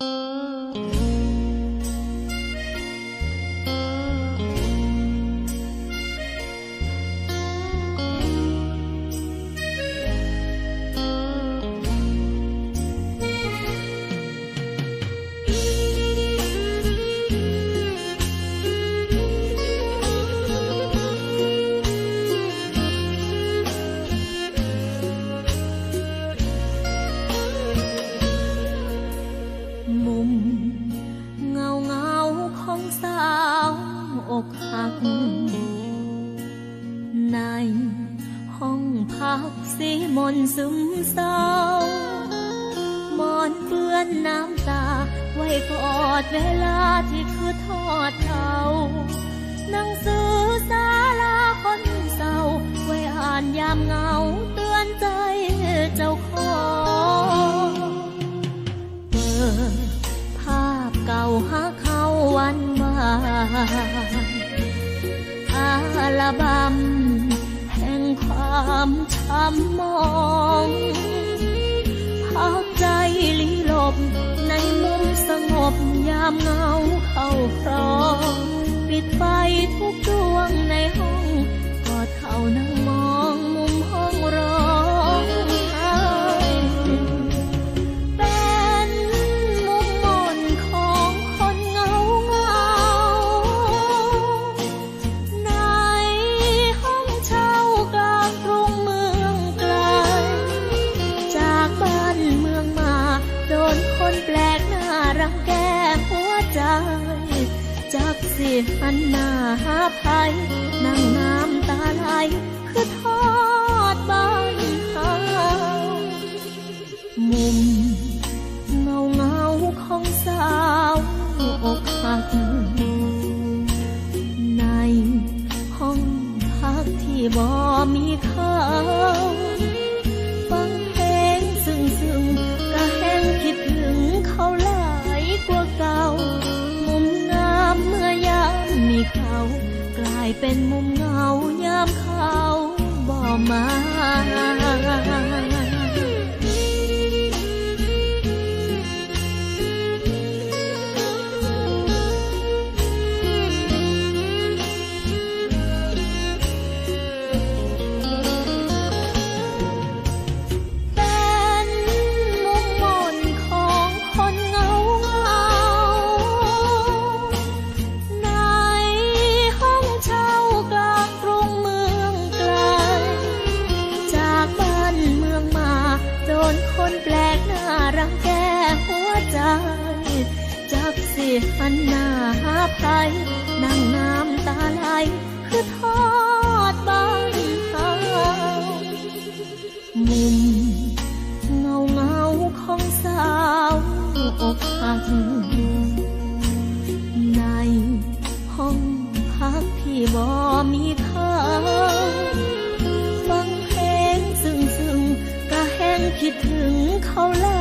มุ สีมนซึมเศร้ามอนเปื้อนน้ำตา ไว้กอดเวลาที่คือทอดเขาหนังสือสาลาคนเศร้า ไว้อ่านยามเงาเตือนใจเจ้าของเปิดภาพเก่าหาเขาวันวานอาลบัม ความช้ำมองพักใจลีลบในมุมสงบยามเงาเข้าครอง ปิดไฟทุกดวง หันหน้าหาภัยนั่งน้ำตาไหลคือทอดบ้านเขามุมเงาเงาของสาวอกหักในห้องพักที่บ่มีเขา เป็นมุมเงายามเขาบ่มา จักสิหันหน้าหาไผนั่งน้ำตาไหลคือทอดบ้านขามุมเงาเงาของสาวอกหักในห้องพักที่บ่มีเขาฟังเพลงซึ่งซึ่งกะแห้งคิดถึงเขาแล้ว